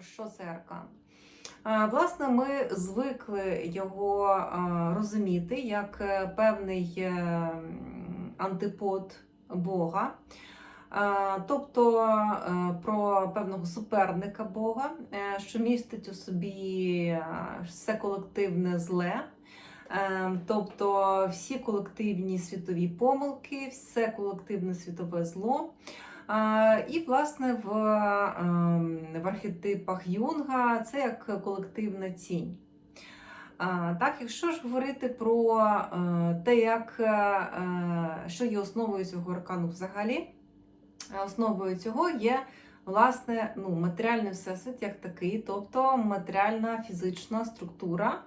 що це аркан? Е, Власне, ми звикли його е, розуміти як е, певний е, антипод Бога. Е, Тобто е, про певного суперника Бога, е, що містить у собі е, все колективне зле, Е, тобто всі колективні світові помилки, все колективне світове зло. І, власне, в, ем, в архетипах Юнга це як колективна тінь. Так, якщо ж говорити про е, те, як, е, що є основою цього аркану взагалі, е, основою цього є власне ну, матеріальний всесвіт як такий, тобто матеріальна фізична структура.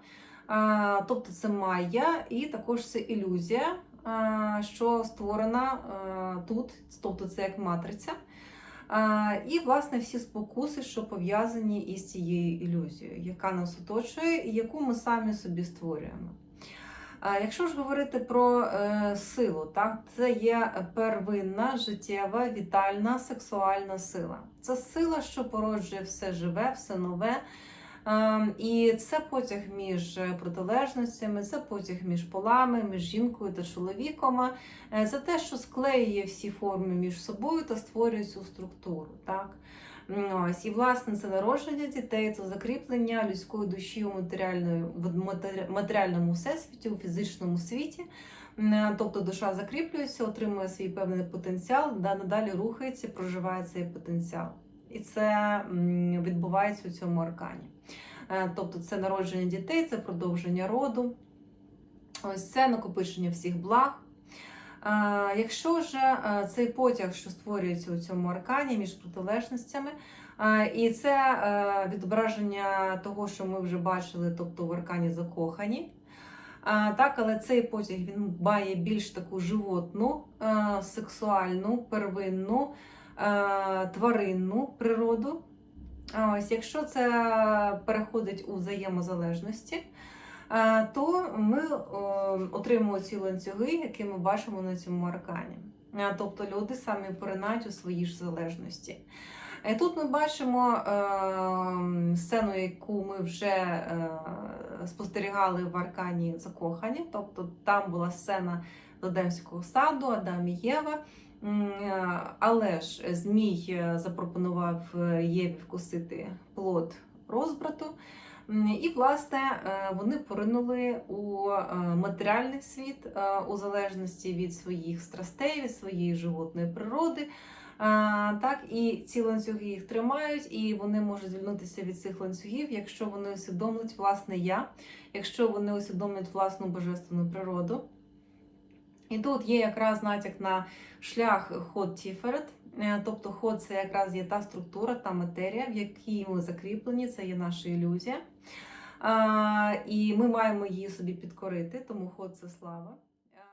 Тобто це майя і також це ілюзія, що створена тут, тобто це як матриця. І, власне, всі спокуси, що пов'язані із цією ілюзією, яка нас оточує і яку ми самі собі створюємо. Якщо ж говорити про е, силу, так, це є первинна, життєва, вітальна, сексуальна сила. Це сила, що породжує все живе, все нове. Ем, І це потяг між протилежностями, це потяг між полами, між жінкою та чоловіком. Е, Це те, що склеює всі форми між собою та створює цю структуру. Так? Ось. І власне це народження дітей, це закріплення людської душі у матеріальному всесвіті, у фізичному світі. Е, Тобто душа закріплюється, отримує свій певний потенціал, да, надалі рухається, проживає цей потенціал. І це відбувається у цьому аркані. Е, Тобто це народження дітей, це продовження роду, ось це накопичення всіх благ. Е, Якщо ж е, цей потяг, що створюється у цьому аркані між протилежностями, і це відображення того, що ми вже бачили, тобто в аркані закохані. Так, але цей потяг він має більш таку животну, сексуальну, первинну, тваринну природу. Ось, якщо це переходить у взаємозалежності, е, то ми е, отримуємо ці ланцюги, які ми бачимо на цьому аркані. Е, Тобто люди самі поринають у свої ж залежності. І тут ми бачимо е, сцену, яку ми вже е, спостерігали в аркані закохані. Тобто там була сцена з саду, Адам і Єва. Е, Але ж Змій е, запропонував е, Єві вкусити плод розбрату. І, власне, вони поринули у матеріальний світ у залежності від своїх страстей, від своєї животної природи. Так, і ці ланцюги їх тримають, і вони можуть звільнитися від цих ланцюгів, якщо вони усвідомлять власне я, якщо вони усвідомлять власну божественну природу. І тут є якраз натяк на шлях ход Тіферет. Е, Тобто ход це якраз є та структура, та матерія, в якій ми закріплені, це є наша ілюзія. А, І ми маємо її собі підкорити, тому ход це слава.